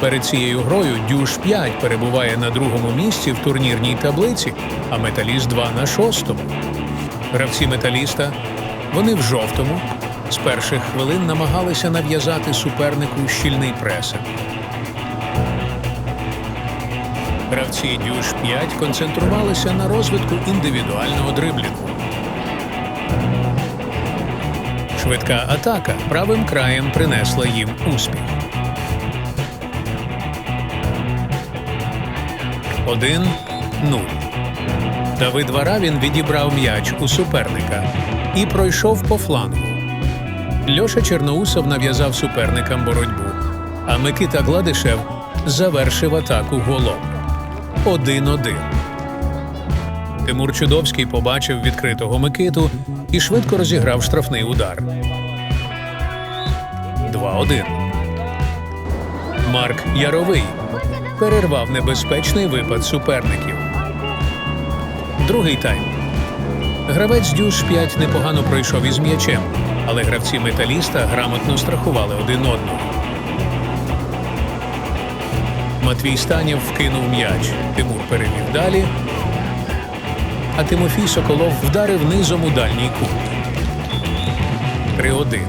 Перед цією грою Дюш 5 перебуває на другому місці в турнірній таблиці, а Металіст 2 на шостому. Гравці металіста, вони в жовтому, з перших хвилин намагалися нав'язати супернику щільний пресинг. Гравці Дюш 5 концентрувалися на розвитку індивідуального дриблінгу. Швидка атака правим краєм принесла їм успіх. Один нуль. Давид Варавін відібрав м'яч у суперника і пройшов по флангу. Льоша Черноусов нав'язав суперникам боротьбу, а Микита Гладишев завершив атаку голом. 1-1. Тимур Чудовський побачив відкритого Микиту і швидко розіграв штрафний удар. 2-1. Марк Яровий перервав небезпечний випад суперників. Другий тайм. Гравець Дюш 5 непогано пройшов із м'ячем, але гравці металіста грамотно страхували один одного. Матвій Станєв вкинув м'яч. Тимур перевів далі. А Тимофій Соколов вдарив низом у дальній кут. 3-1.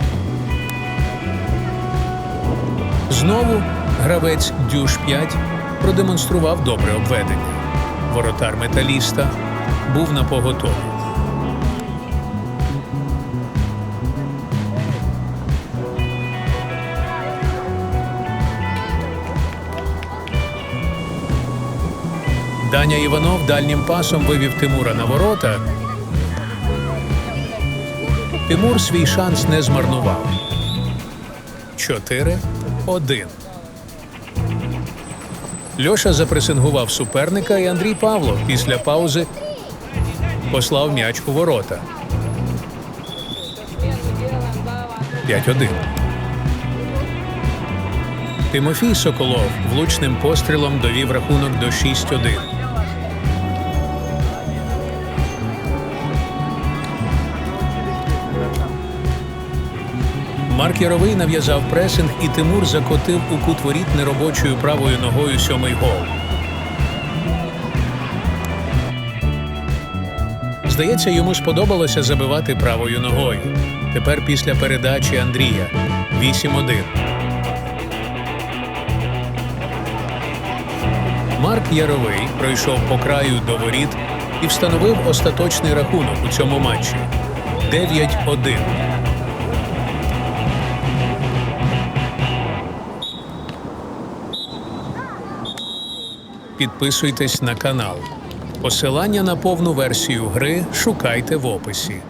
Знову гравець Дюш 5 продемонстрував добре обведення. Воротар металіста був на поготові. Даня Іванов дальнім пасом вивів Тимура на ворота. Тимур свій шанс не змарнував. 4-1. Льоша запресингував суперника, і Андрій Павлов після паузи послав м'яч у ворота. 5-1. Тимофій Соколов влучним пострілом довів рахунок до 6-1. Марк Яровий нав'язав пресинг, і Тимур закотив у кут воріт неробочою правою ногою сьомий гол. Здається, йому сподобалося забивати правою ногою. Тепер після передачі Андрія 8-1. Марк Яровий пройшов по краю до воріт і встановив остаточний рахунок у цьому матчі 9-1. Підписуйтесь на канал. Посилання на повну версію гри шукайте в описі.